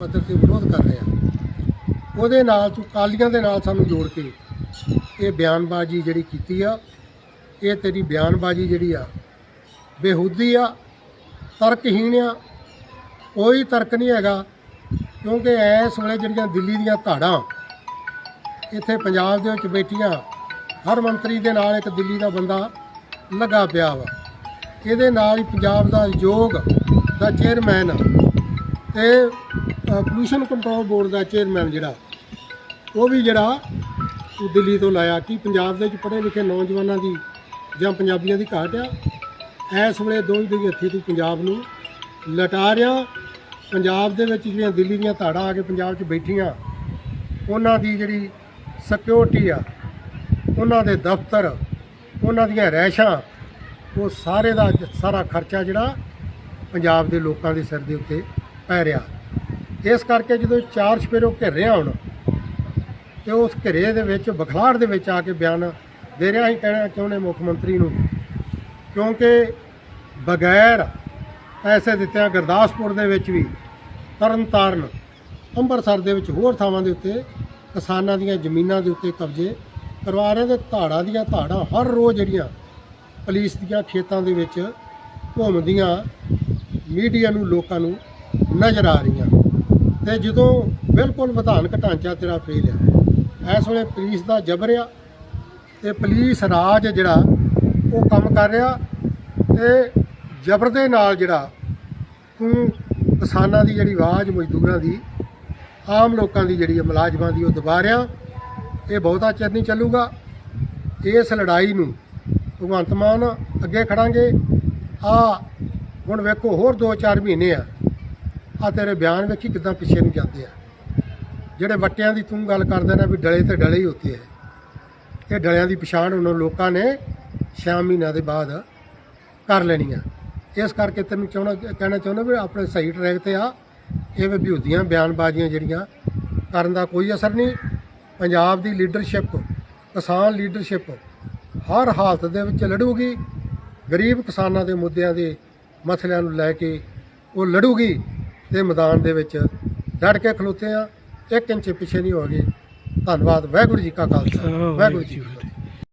ਪੱਧਰ ਤੇ ਵਿਰੋਧ ਕਰ ਰਿਹਾ ਉਹਦੇ ਨਾਲ ਤੂੰ ਕਾਲੀਆਂ ਦੇ ਨਾਲ ਸਾਨੂੰ ਜੋੜ ਕੇ ਇਹ ਬਿਆਨਬਾਜ਼ੀ ਜਿਹੜੀ ਕੀਤੀ ਆ, ਇਹ ਤੇਰੀ ਬਿਆਨਬਾਜ਼ੀ ਜਿਹੜੀ ਆ, ਬੇਹੂਦੀ ਆ, ਤਰਕਹੀਣ ਆ, ਕੋਈ ਤਰਕ ਨਹੀਂ ਹੈਗਾ, ਕਿਉਂਕਿ ਇਸ ਵੇਲੇ ਜਿਹੜੀਆਂ ਦਿੱਲੀ ਦੀਆਂ ਧਾੜਾਂ, ਇੱਥੇ ਪੰਜਾਬ ਦੇ ਵਿੱਚ ਬੈਠੀਆਂ, ਹਰ ਮੰਤਰੀ ਦੇ ਨਾਲ ਇੱਕ ਦਿੱਲੀ ਦਾ ਬੰਦਾ ਲੱਗਾ ਪਿਆ ਵਾ। ਇਹਦੇ ਨਾਲ ਹੀ ਪੰਜਾਬ ਦਾ ਯੋਗ ਦਾ ਚੇਅਰਮੈਨ ਤੇ ਪੋਲੂਸ਼ਨ ਕੰਟਰੋਲ ਬੋਰਡ ਦਾ ਚੇਅਰਮੈਨ ਜਿਹੜਾ, ਉਹ ਵੀ ਜਿਹੜਾ ਦਿੱਲੀ ਤੋਂ ਲਾਇਆ ਕਿ ਪੰਜਾਬ ਦੇ ਵਿੱਚ ਪੜ੍ਹੇ ਲਿਖੇ ਨੌਜਵਾਨਾਂ ਦੀ ਜਾਂ ਪੰਜਾਬੀਆਂ ਦੀ ਘਾਟ ਆ। ਇਸ ਵੇਲੇ ਦੋਈ ਦੇ ਹੱਥੀ ਤੂੰ ਪੰਜਾਬ ਨੂੰ ਲਟਾ ਰਿਹਾ। ਪੰਜਾਬ ਦੇ ਵਿੱਚ ਜਿਹੜੀਆਂ ਦਿੱਲੀ ਦੀਆਂ ਧਾੜਾਂ ਆ ਕੇ ਪੰਜਾਬ 'ਚ ਬੈਠੀਆਂ, ਉਹਨਾਂ ਦੀ ਜਿਹੜੀ ਸਿਕਿਉਰਿਟੀ ਆ, ਉਹਨਾਂ ਦੇ ਦਫ਼ਤਰ, ਉਹਨਾਂ ਦੀਆਂ ਰਹਿਸ਼ਾਂ ਉਹ ਸਾਰੇ ਦਾ ਸਾਰਾ ਖਰਚਾ ਜਿਹੜਾ ਪੰਜਾਬ ਦੇ ਲੋਕਾਂ ਦੇ ਸਿਰ ਦੇ ਉੱਤੇ ਪੈ ਰਿਹਾ। ਇਸ ਕਰਕੇ ਜਦੋਂ ਚਾਰ ਛਪੇਰੋ ਰਿਹਾ ਹੁਣ ਤੇ ਉਸ ਘਿਰੇ ਦੇ ਵਿੱਚ, ਬਖਲਾੜ ਦੇ ਵਿੱਚ ਆ ਕੇ ਬਿਆਨ ਦੇ ਰਿਹਾ ਹੀ ਕਹਿਣਾ ਚਾਹੁੰਦੇ ਮੁੱਖ ਮੰਤਰੀ ਨੂੰ, ਕਿਉਂਕਿ ਬਗੈਰ ਪੈਸੇ ਦਿੱਤਿਆਂ ਗੁਰਦਾਸਪੁਰ ਦੇ ਵਿੱਚ ਵੀ, ਤਰਨਤਾਰਨ, ਅੰਮ੍ਰਿਤਸਰ ਦੇ ਵਿੱਚ ਹੋਰ ਥਾਵਾਂ ਦੇ ਉੱਤੇ ਕਿਸਾਨਾਂ ਦੀਆਂ ਜ਼ਮੀਨਾਂ ਦੇ ਉੱਤੇ ਕਬਜ਼ੇ ਕਰਵਾ ਰਹੇ ਤੇ ਧਾੜਾਂ ਦੀਆਂ ਧਾੜਾਂ ਹਰ ਰੋਜ਼ ਜਿਹੜੀਆਂ ਪੁਲਿਸ ਦੀਆਂ ਖੇਤਾਂ ਦੇ ਵਿੱਚ ਘੁੰਮਦੀਆਂ, ਮੀਡੀਆ ਨੂੰ, ਲੋਕਾਂ ਨੂੰ ਨਜ਼ਰ ਆ ਰਹੀਆਂ। ਤੇ ਜਦੋਂ ਬਿਲਕੁਲ ਵਿਧਾਨਕ ਢਾਂਚਾ ਤੇਰਾ ਫੇਲ ਆ ਇਸ ਵੇਲੇ ਪੁਲਿਸ ਦਾ ਜਬਰ ਆ ਤੇ ਪੁਲਿਸ ਰਾਜ ਜਿਹੜਾ ਉਹ ਕੰਮ ਕਰ ਰਿਹਾ ਤੇ ਜਬਰ ਦੇ ਨਾਲ ਜਿਹੜਾ ਤੂੰ ਕਿਸਾਨਾਂ ਦੀ ਜਿਹੜੀ ਆਵਾਜ਼ ਮਜ਼ਦੂਰਾਂ ਦੀ ਆਮ ਲੋਕਾਂ ਦੀ ਜਿਹੜੀ ਹੈ, ਮੁਲਾਜ਼ਮਾਂ ਦੀ ਉਹ ਦਬਾ ਰਿਹਾ। ਇਹ ਬਹੁਤਾ ਚਿਰ ਨਹੀਂ ਚੱਲੂਗਾ। ਇਸ ਲੜਾਈ ਨੂੰ ਭਗਵੰਤ ਮਾਨ ਅੱਗੇ ਖੜਾਂਗੇ। ਆ ਹੁਣ ਵੇਖੋ ਹੋਰ 2-4 ਮਹੀਨੇ ਆ। ਆ ਤੇਰੇ ਬਿਆਨ ਵੇਖੀ ਕਿਦਾਂ ਪਿੱਛੇ ਨੂੰ ਜਾਂਦੇ ਆ। ਜਿਹੜੇ ਵੱਟਿਆਂ ਦੀ ਤੂੰ ਗੱਲ ਕਰਦਾ ਨਾ ਵੀ ਡਲੇ ਤੇ ਡਲੇ ਹੀ ਹੁੰਦੇ ਹੈ। ਇਹ ਡਲਿਆਂ ਦੀ ਪਛਾਣ ਉਹਨਾਂ ਲੋਕਾਂ ਨੇ 6 ਮਹੀਨਿਆਂ ਦੇ ਬਾਅਦ ਕਰ ਲੈਣੀ ਆ ਇਸ ਕਰਕੇ ਤੈਨੂੰ ਚਾਹਣਾ ਕਹਿਣਾ ਚਾਹੁੰਦਾ ਵੀ ਆਪਣੇ ਸਹੀ ਟਰੈਕ ਤੇ ਆ। ਇਹ ਵਿਭੂਤੀਆਂ, ਬਿਆਨਬਾਜ਼ੀਆਂ ਜਿਹੜੀਆਂ ਕਰਨ ਦਾ ਕੋਈ ਅਸਰ ਨਹੀਂ। ਪੰਜਾਬ ਦੀ ਲੀਡਰਸ਼ਿਪ ਕਿਸਾਨ ਲੀਡਰਸ਼ਿਪ ਹਰ ਹਾਲਤ ਦੇ ਵਿੱਚ ਲੜੂਗੀ। ਗਰੀਬ ਕਿਸਾਨਾਂ ਦੇ ਮੁੱਦਿਆਂ ਦੇ ਮਸਲਿਆਂ ਨੂੰ ਲੈ ਕੇ ਉਹ ਲੜੂਗੀ। ਤੇ ਮੈਦਾਨ ਦੇ ਵਿੱਚ ਲੜ ਕੇ ਖਲੋਤੇ ਆ ਇੱਕ ਇੰਚ ਪਿੱਛੇ ਨਹੀਂ ਹੋਗੇ ਧੰਨਵਾਦ। ਵਾਹਿਗੁਰੂ ਜੀ ਕਾ ਖਾਲਸਾ। ਵਾਹਿਗੁਰੂ ਜੀ ਕੀ ਫਤਿਹ।